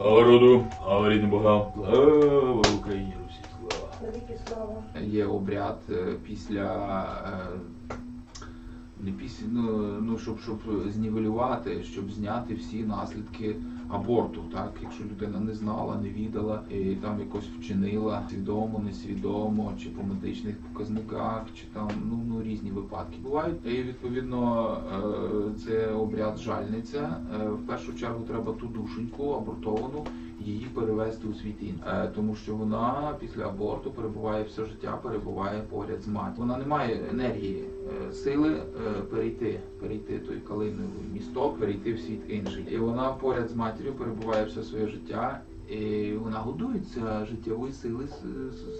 Слава роду, слава рідним богам, слава Україні, Русі, слава. Великі слава. Є обряд е, після. е, Не після, ну, ну щоб, щоб знівелювати, щоб зняти всі наслідки аборту, так? Якщо людина не знала, не відала і там якось вчинила свідомо, несвідомо, чи по медичних показниках, чи там ну, ну різні випадки бувають. І відповідно е, обряд жальниця. Е, В першу чергу треба ту душеньку абортовану її перевести у світ інший. Е, тому що вона після аборту перебуває все життя, перебуває поряд з матір'ю. Вона не має енергії, е, сили перейти, перейти той калиновий місток, перейти в світ інший. І вона поряд з матір'ю перебуває все своє життя. І вона годується життєвою сили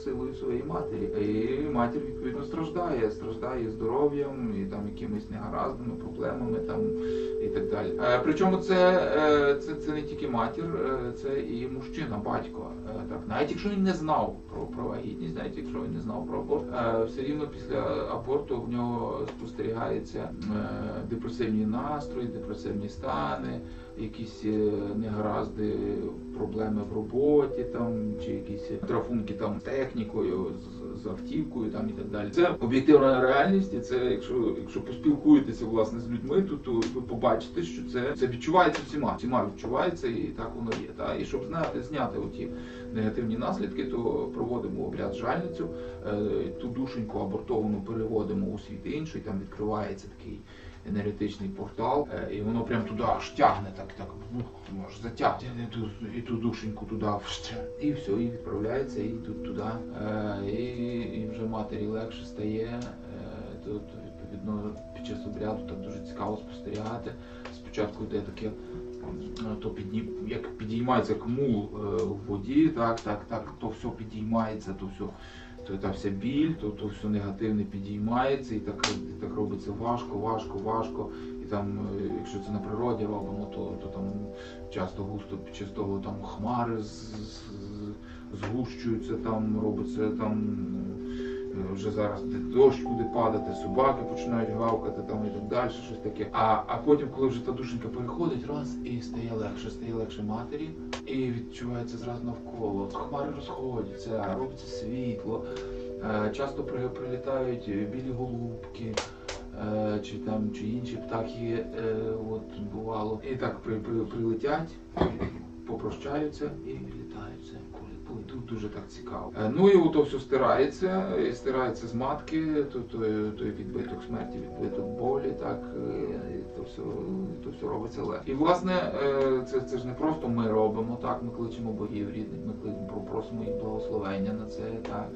силою своєї матері. І матір відповідно страждає, страждає здоров'ям і там якимись негараздами, проблемами там і так далі. Е, причому це, е, це, це не тільки матір, е, це і мужчина, батько. Так, навіть якщо він не знав про, про вагітність, навіть якщо він не знав про аборт, все рівно після аборту в нього спостерігається депресивні настрої, депресивні стани, якісь негаразди, проблеми в роботі, там чи якісь трафунки там з технікою, з, з автівкою, там і так далі. Це об'єктивна реальність, і це якщо, якщо поспілкуєтеся власне з людьми, то, то ви побачите, що це, це відчувається всіма. Всіма відчувається, і так воно є. Та? І щоб знати, зняти оті негативні наслідки, то проводимо обряд жальницю, е, ту душеньку абортовану переводимо у світ інший, там відкривається такий енергетичний портал, е, і воно прям туди аж тягне, так, так, ну, затягне і ту, і ту душеньку туди, і все, і відправляється, і тут туди. Е, І, і вже матері легше стає. Е, то відповідно під час обряду так дуже цікаво спостерігати. Спочатку йде таке, то підні, як підіймається як мул е, в воді, так, так, так, то все підіймається, то все то та вся біль, то, все негативне підіймається, і так, і так робиться важко, важко, важко. І там, е, якщо це на природі робимо, то, то там часто густо під там хмари з- з- згущуються, там робиться там. Е, Вже зараз дощ буде падати, собаки починають гавкати там і так далі, щось таке. А, а потім, коли вже та душенька переходить, раз і стає легше, стає легше матері, і відчувається зразу навколо. Хмари розходяться, робиться світло. Е, Часто прилітають білі голубки. е, Чи там чи інші птахи от бувало. І так при, при, прилетять, попрощаються і все. Коли- Тут дуже так цікаво. Е, Ну і ото все стирається, і стирається з матки, то, то, той відбиток смерті, відбиток болі, так е, і то все, то все робиться легко. І власне е, це, це ж не просто ми робимо, так, ми кличемо богів рідних, ми кличемо, просимо їх благословення на це. Так.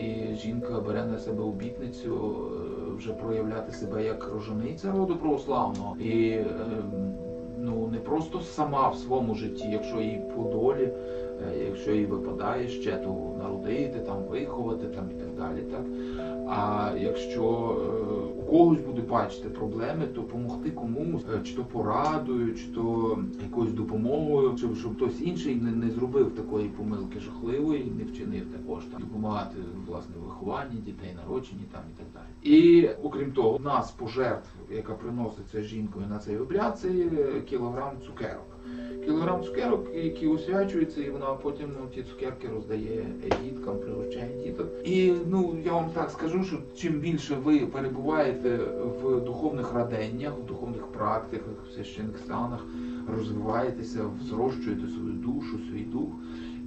І жінка бере на себе обітницю вже проявляти себе як рожениця роду православного. І е, ну не просто сама в своєму житті, якщо їй по долі, е, якщо їй випадає ще то народити, там виховати там і так далі. Так а якщо е, когось буде бачити проблеми, допомогти комусь, е, чи то порадою, чи то якоюсь допомогою, щоб, щоб хтось інший не, не зробив такої помилки жахливої, не вчинив також там допомагати власне вихованні дітей, народженні там і так далі. І окрім того, в нас пожертв, яка приноситься жінкою на цей обряд, це кілограм цукерок. Кілограм цукерок, які освячуються, і вона потім ну, ті цукерки роздає діткам, пригощає діток. І ну я вам так скажу, що чим більше ви перебуваєте в духовних раденнях, в духовних практиках, в священних станах, розвиваєтеся, зрощуєте свою душу, свій дух,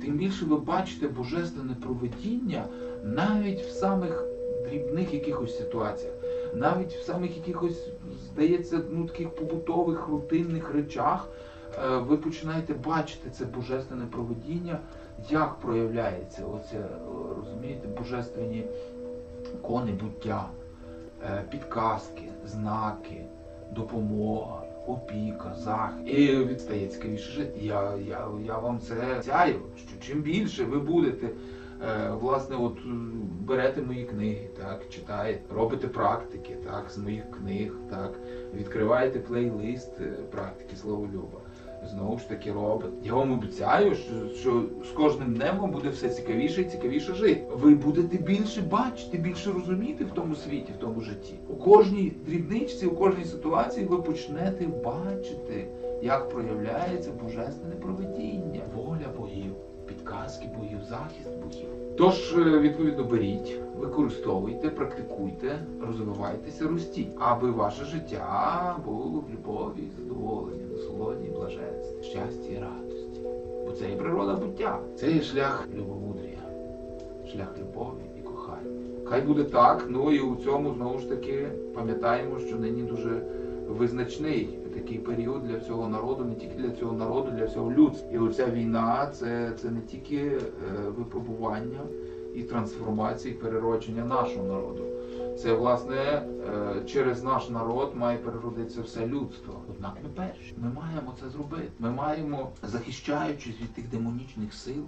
тим більше ви бачите божественне проведіння навіть в самих дрібних якихось ситуаціях, навіть в самих якихось, здається, ну таких побутових рутинних речах. Е, Ви починаєте бачити це божественне проведіння, як проявляється оце, е, розумієте, божественні кони буття, е, підказки, знаки, допомога, опіка, захист. І відстає цікавіше жити. Я, я, я вам це сяю, що чим більше ви будете. Власне, от берете мої книги, так, читаєте, робите практики, так, з моїх книг, так, відкриваєте плейлист практики Словолюба. Знову ж таки робить. Я вам обіцяю, що, що з кожним днем вам буде все цікавіше і цікавіше жити. Ви будете більше бачити, більше розуміти в тому світі, в тому житті. У кожній дрібничці, у кожній ситуації ви почнете бачити як проявляється божественне проведіння, воля богів, підказки богів, захист богів. Тож, е, відповідно, беріть, використовуйте, практикуйте, розвивайтеся, ростіть, аби ваше життя було в любові, задоволенні, насолоді, блаженстві, щасті і радості. Бо це є природа буття, це є шлях любомудрія, шлях любові і кохання. Хай буде так, ну і у цьому знову ж таки пам'ятаємо, що нині дуже визначний такий період для всього народу, не тільки для цього народу, для всього людства. І оця війна це, це не тільки е, випробування і трансформація, і переродження нашого народу. Це власне е, через наш народ має переродитися все людство. Однак ми перші. Ми маємо це зробити. Ми маємо, захищаючись від тих демонічних сил,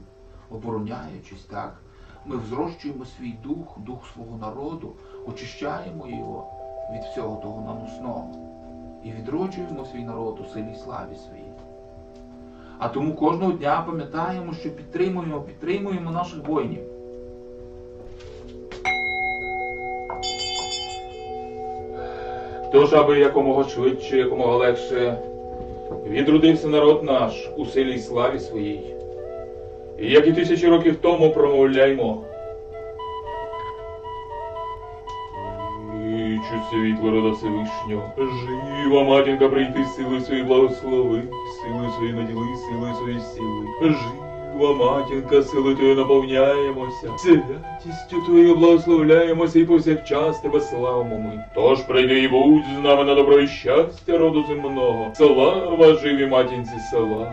обороняючись так. Ми взрощуємо свій дух, дух свого народу, очищаємо його від всього того наносного і відроджуємо свій народ у силі і славі своїй. А тому кожного дня пам'ятаємо, що підтримуємо, підтримуємо наших воїнів. Тож, аби якомога швидше, якомога легше відродився народ наш у силі й славі своїй. І як і тисячі років тому промовляймо. Вичу світло рода Всевишнього, жива матінка прийти сили свої благослови, сили свої наділи, сили свої сили. Жива матінка, силою Твоєю наповняємося, святістю Твоєю благословляємося і повсякчас Тебе славимо ми. Тож прийди і будь з нами на добро і щастя роду земного. Слава живій матінці села.